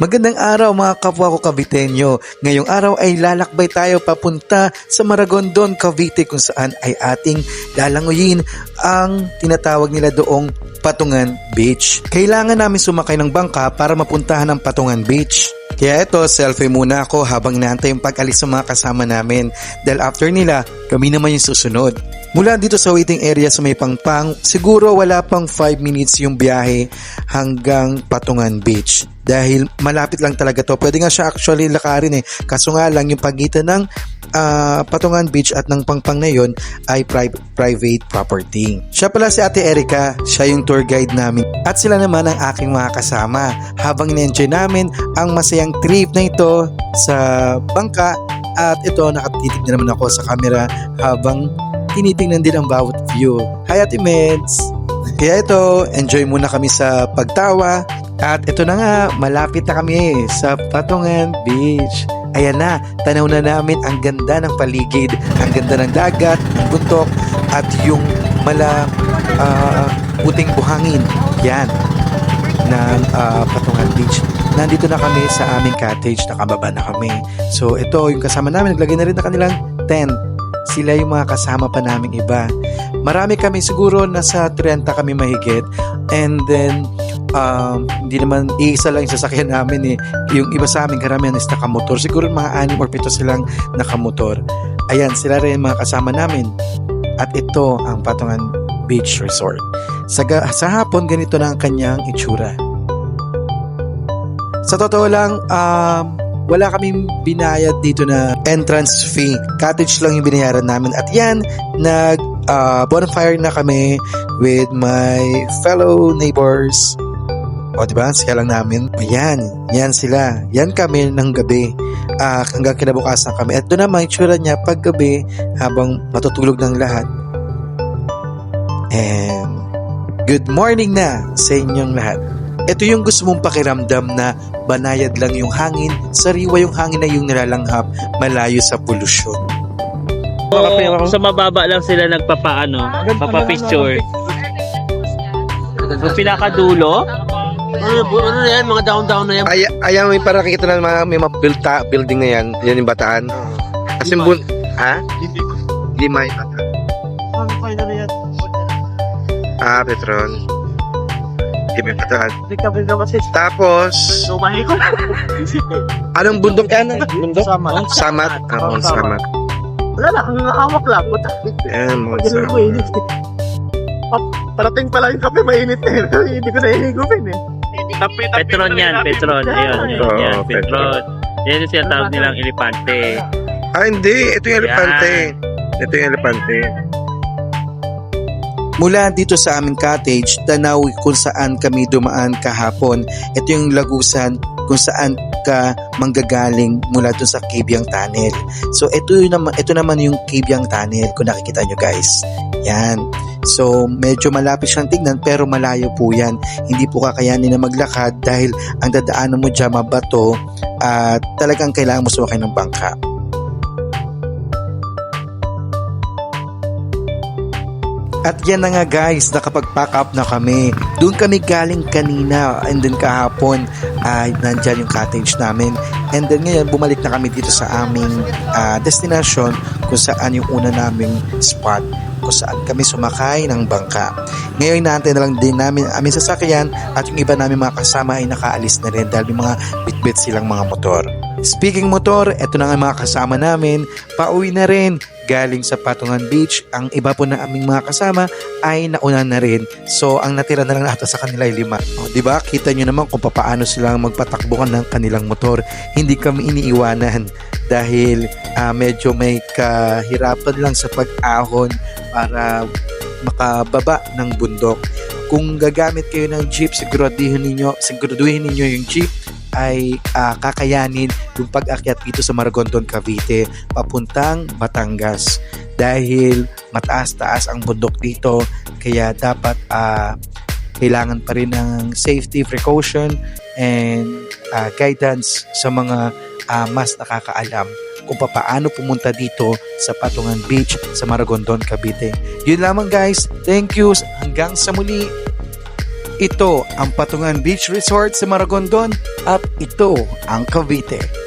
Magandang araw mga kapwa ko Caviteño. Ngayong araw ay lalakbay tayo papunta sa Maragondon, Cavite kung saan ay ating lalanguyin ang tinatawag nila doong Patungan Beach. Kailangan namin sumakay ng bangka para mapuntahan ang Patungan Beach. Kaya ito, selfie muna ako habang inaantay yung pag-alis ng mga kasama namin dahil after nila, kami naman yung susunod. Mula dito sa waiting area sa may pangpang, siguro wala pang 5 minutes yung biyahe hanggang Patungan Beach. Dahil malapit lang talaga to. Pwede nga siya actually lakarin eh. Kaso nga lang yung pagitan ng ah, Patungan Beach at ng pangpang na yon ay pri- private property. Siya pala si Ate Erica, siya yung tour guide namin. At sila naman ang aking mga kasama habang in-enjoy namin ang masayang trip na ito sa bangka at ito nakatitig na naman ako sa camera habang tinitingnan din ang bawat view. Hi Ate Meds! Kaya ito, enjoy muna kami sa pagtawa at ito na nga, malapit na kami sa Patungan Beach. Ayan na, tanaw na namin ang ganda ng paligid, ang ganda ng dagat, ng bundok, at yung mala ah, puting buhangin. Yan, ng ah, Patungan Beach. Nandito na kami sa aming cottage, nakababa na kami. So ito, yung kasama namin, naglagay na rin na kanilang tent. Sila yung mga kasama pa naming iba. Marami kami siguro, nasa 30 kami mahigit. And then, um, hindi naman iisa lang yung sasakyan namin eh. Yung iba sa amin karamihan is nakamotor. Siguro mga anim or pito silang nakamotor. Ayan, sila rin mga kasama namin. At ito ang Patungan Beach Resort. Sa, sa hapon, ganito na ang kanyang itsura. Sa totoo lang, um, wala kaming binayad dito na entrance fee. Cottage lang yung binayaran namin. At yan, nag uh, bonfire na kami with my fellow neighbors. O, di ba? Siya lang namin. Ayan, yan sila. Yan kami ng gabi. Ah, hanggang kinabukasan kami. At doon naman, itsura niya pag gabi habang matutulog ng lahat. And good morning na sa inyong lahat. Ito yung gusto mong pakiramdam na banayad lang yung hangin, sariwa yung hangin na yung nilalanghap, malayo sa polusyon. Oo, sa mababa lang sila nagpapaano, papapicture. Sa pinakadulo, Ano, ano na yan, mga down-down na yan. Ay, ayan, may para kita na mga, may mga built ta- building na yan. Yan yung bataan. Kasi Lima. bun... Ha? Lima yung bataan. Ano kayo na yan? Ah, Petron. Hindi ka ba naman sis? Tapos, Sumahi ko. anong bundok yan? Bundok? Sama. Samat. Ah, Oo, oh, samat. Wala na, ang hawak lang. Ayan, mga Ganun ko samat. init. Pap, parating pala yung kape, mainit na eh. Hindi ko na ihigupin eh. Petron yan, Petron. Ayun, yun, Oo, yan, Petron. Petron. Yan yung sinatawag nilang elepante. Ah, hindi. Ito yung elepante. Ito yung elepante. Mula dito sa aming cottage, tanaw kung saan kami dumaan kahapon. Ito yung lagusan kung saan ka manggagaling mula dun sa Kibyang Tunnel. So ito yun naman ito naman yung Kibyang Tunnel kung nakikita nyo guys. Yan. So medyo malapit siyang tignan pero malayo po yan. Hindi po kakayanin na maglakad dahil ang dadaanan mo dyan mabato at talagang kailangan mo sumakay ng bangka. At yan na nga guys, nakapag-pack up na kami. Doon kami galing kanina and then kahapon ay nandyan yung cottage namin. And then ngayon bumalik na kami dito sa aming ah, destination kung saan yung una naming spot kung saan kami sumakay ng bangka. Ngayon natin na lang din namin ang aming sasakyan at yung iba namin mga kasama ay nakaalis na rin dahil yung mga bitbit silang mga motor. Speaking motor, eto na nga mga kasama namin, pauwi na rin galing sa Patungan Beach. Ang iba po na aming mga kasama ay nauna na rin. So, ang natira na lang ata sa kanila ay lima. O, di ba? Kita nyo naman kung paano sila magpatakbuhan ng kanilang motor. Hindi kami iniiwanan dahil ah, medyo may kahirapan lang sa pag-ahon para makababa ng bundok. Kung gagamit kayo ng jeep, siguraduhin ninyo, siguraduhin ninyo yung jeep ay ah, kakayanin yung pag-akyat dito sa Maragondon, Cavite papuntang Batangas dahil mataas-taas ang bundok dito kaya dapat ah, kailangan pa rin ng safety precaution and ah, guidance sa mga ah, mas nakakaalam kung paano pumunta dito sa Patungan Beach sa Maragondon, Cavite. Yun lamang guys. Thank you. Hanggang sa muli. Ito ang Patungan Beach Resort sa Maragondon at ito ang Cavite.